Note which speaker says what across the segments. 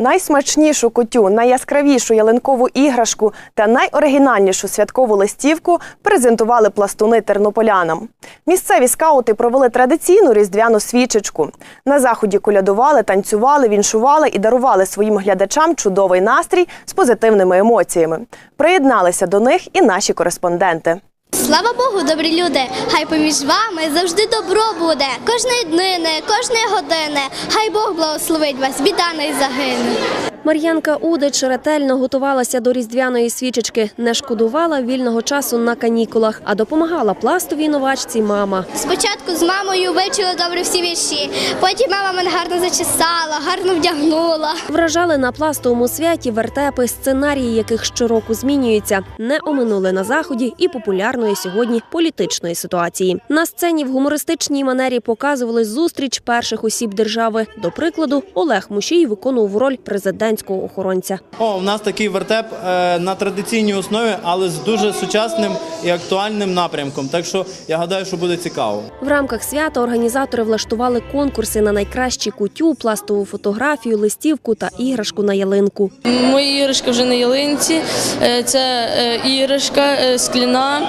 Speaker 1: Найсмачнішу кутю, найяскравішу ялинкову іграшку та найоригінальнішу святкову листівку презентували пластуни тернополянам. Місцеві скаути провели традиційну різдвяну свічечку. На заході колядували, танцювали, віншували і дарували своїм глядачам чудовий настрій з позитивними емоціями. Приєдналися до них і наші кореспонденти.
Speaker 2: Слава Богу, добрі люди! Хай поміж вами завжди добро буде. Кожної днини, кожної години. Хай Бог благословить вас, біда не загине.
Speaker 3: Мар'янка Удич ретельно готувалася до різдвяної свічечки, не шкодувала вільного часу на канікулах, а допомагала пластовій новачці мама.
Speaker 2: Спочатку з мамою вивчила добре всі вірші. Потім мама мене гарно зачесала, гарно вдягнула.
Speaker 3: Вражали на пластовому святі вертепи, сценарії яких щороку змінюються, не оминули на заході і популярної сьогодні політичної ситуації. На сцені в гумористичній манері показували зустріч перших осіб держави. До прикладу, Олег Мушій виконував роль президентського охоронця.
Speaker 4: О, у нас такий вертеп е, на традиційній основі, але з дуже сучасним і актуальним напрямком. Так що я гадаю, що буде цікаво.
Speaker 3: В рамках свята організатори влаштували конкурси на найкращі кутю, пластову фотографію, листівку та іграшку на ялинку.
Speaker 5: Моя іграшка вже на ялинці. Е, Це е, іграшка скляна,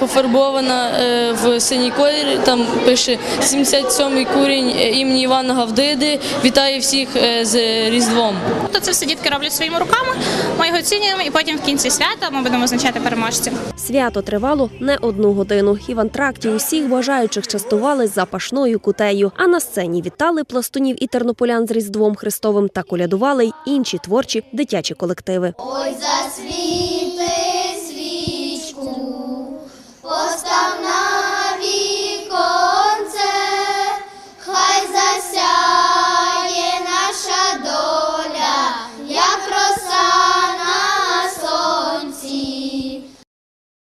Speaker 5: пофарбована е, в синій колір. Там пише 77-й курінь е, імені Івана Гавдиди. Вітаю всіх е, з Різдвом.
Speaker 6: То це все дітки роблять своїми руками. Ми його оцінюємо, і потім в кінці свята ми будемо визначати переможців.
Speaker 3: Свято тривало не одну годину, і в антракті усіх бажаючих частували запашною кутею. А на сцені вітали пластунів і тернополян з Різдвом Христовим та колядували й інші творчі дитячі колективи.
Speaker 2: Ой, засвіт